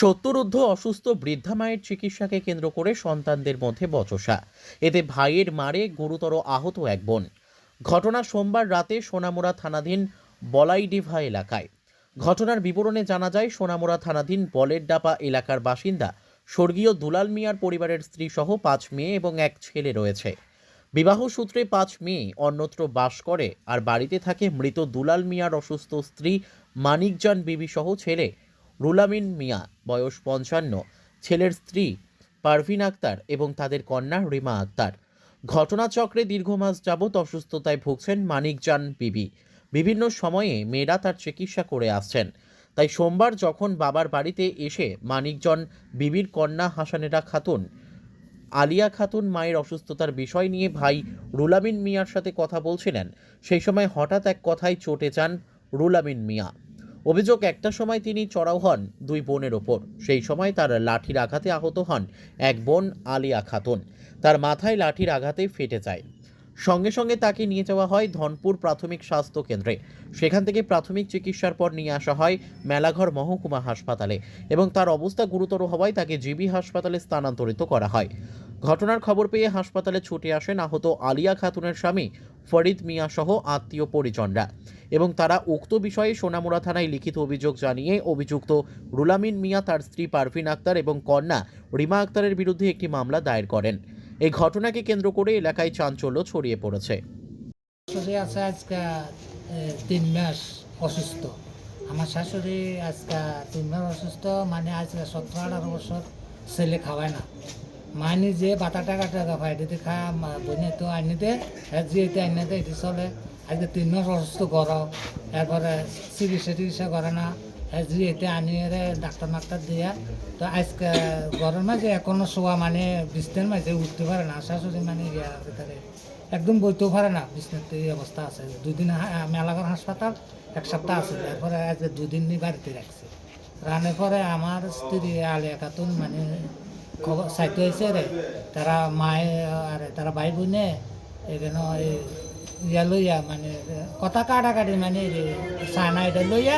সত্তরুদ্ধ অসুস্থ বৃদ্ধা মায়ের চিকিৎসাকে কেন্দ্র করে সন্তানদের মধ্যে বচসা। এতে ভাইয়ের মারে গুরুতর আহত এক বোন। ঘটনা সোমবার রাতে সোনামুড়া থানাধীন বলাইডিভা এলাকায়। ঘটনার বিবরণে জানা যায়, সোনামুড়া থানাধীন বলের ডাপা এলাকার বাসিন্দা স্বর্গীয় দুলাল মিয়ার পরিবারের স্ত্রী সহ পাঁচ মেয়ে এবং এক ছেলে রয়েছে। বিবাহ সূত্রে পাঁচ মেয়ে অন্যত্র বাস করে আর বাড়িতে থাকে মৃত দুলাল মিয়ার অসুস্থ স্ত্রী মানিকজান বিবি সহ ছেলে রুলামিন মিয়া। বয়স পঞ্চান্ন, ছেলের স্ত্রী পারভিন আক্তার এবং তাদের কন্যা রিমা আক্তার। ঘটনাচক্রে দীর্ঘ মাস যাবৎ অসুস্থতায় ভুগছেন মানিকজান বিবি। বিভিন্ন সময়ে মেয়েরা তার চিকিৎসা করে আসছেন। তাই সোমবার যখন বাবার বাড়িতে এসে মানিকজন বিবির কন্যা হাসানেরা খাতুন, আলিয়া খাতুন মায়ের অসুস্থতার বিষয় নিয়ে ভাই রুলামিন মিয়ার সাথে কথা বলছিলেন, সেই সময় হঠাৎ এক কথায় চটে যান রুলামিন মিয়া। অভিযোগ একটা সময় তিনি চড়াও হন দুই বোনের ওপর। সেই সময় তার লাঠির আঘাতে আহত হন এক বোন আলিয়া খাতুন। তার মাথায় লাঠির আঘাতে ফেটে যায়। সঙ্গে সঙ্গে তাকে নিয়ে যাওয়া হয় ধনপুর প্রাথমিক স্বাস্থ্য কেন্দ্রে। সেখান থেকে প্রাথমিক চিকিৎসার পর নিয়ে আসা হয় মেলাঘর মহকুমা হাসপাতালে এবং তার অবস্থা গুরুতর হওয়ায় তাকে জিবি হাসপাতালে স্থানান্তরিত করা হয়। ঘটনার খবর পেয়ে হাসপাতালে ছুটে আসেন আহত আলিয়া খাতুনের স্বামী ফরিদ মিয়া সহ আত্মীয় পরিজনরা এবং তারা উক্ত বিষয়ে সোনামুড়া থানায় লিখিত অভিযোগ জানিয়ে অভিযুক্ত রুলামিন মিয়া, তার স্ত্রী পারভিন আক্তার এবং কন্যা রিমা আক্তারের বিরুদ্ধে একটি মামলা দায়ের করেন। এই ঘটনাকে কেন্দ্র করে এলাকায় চাঞ্চল্য ছড়িয়ে পড়েছে। তিন মাস অসুস্থ। আমার শাশুড়ি আজকে তিন মাস অসুস্থ মানে আজকে সতেরো আঠারো বছর ছেলে খাওয়ায় না। মা যে টাকা টাকা পাই দিতে খা বনে তো আনি দে জিয়েতে আনি দে এটি চলে। আজকে তিন মাস অসুস্থ কর এরপরে চিকিৎসা টিকিৎসা করে না। জিয়েতে আনি রে ডাক্তার মাক্তার দিয়া। তো আজকে গরম মাঝে এখনও শোয়া মানে বিছনার মাঝে উঠতে পারে না শাশুড়ি মানে ইয়া ভিতরে। একদম বইতেও পারে না বিছনাতে এই অবস্থা আছে। দুদিন মেলাঘর হাসপাতাল, এক সপ্তাহ আছে। তারপরে আজকে দুদিন বাড়িতে রাখছে। রানের পরে আমার স্ত্রী আলিয়া খাতুন মানে খবর চাইতে হয়েছে রে তারা মায়ে আর তারা ভাই বোনে এখানে ইয়া লইয়া মানে কথা কাটাকাটি মানে সানা এটা লইয়া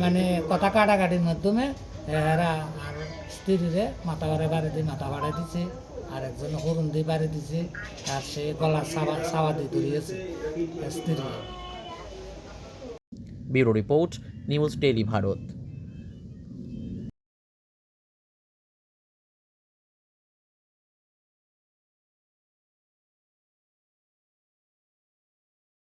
মানে কথা কাটাকাটির মাধ্যমে এরা আর স্ত্রীরে মাথা বাড়ে বাড়ি দিয়ে মাথা বাড়াই দিছে আর একজন হরুন দিয়ে বাড়ি দিছে আর সে গলা সাবা সাবা দিয়ে ধরিয়েছে স্ত্রী bureau report news daily Bharat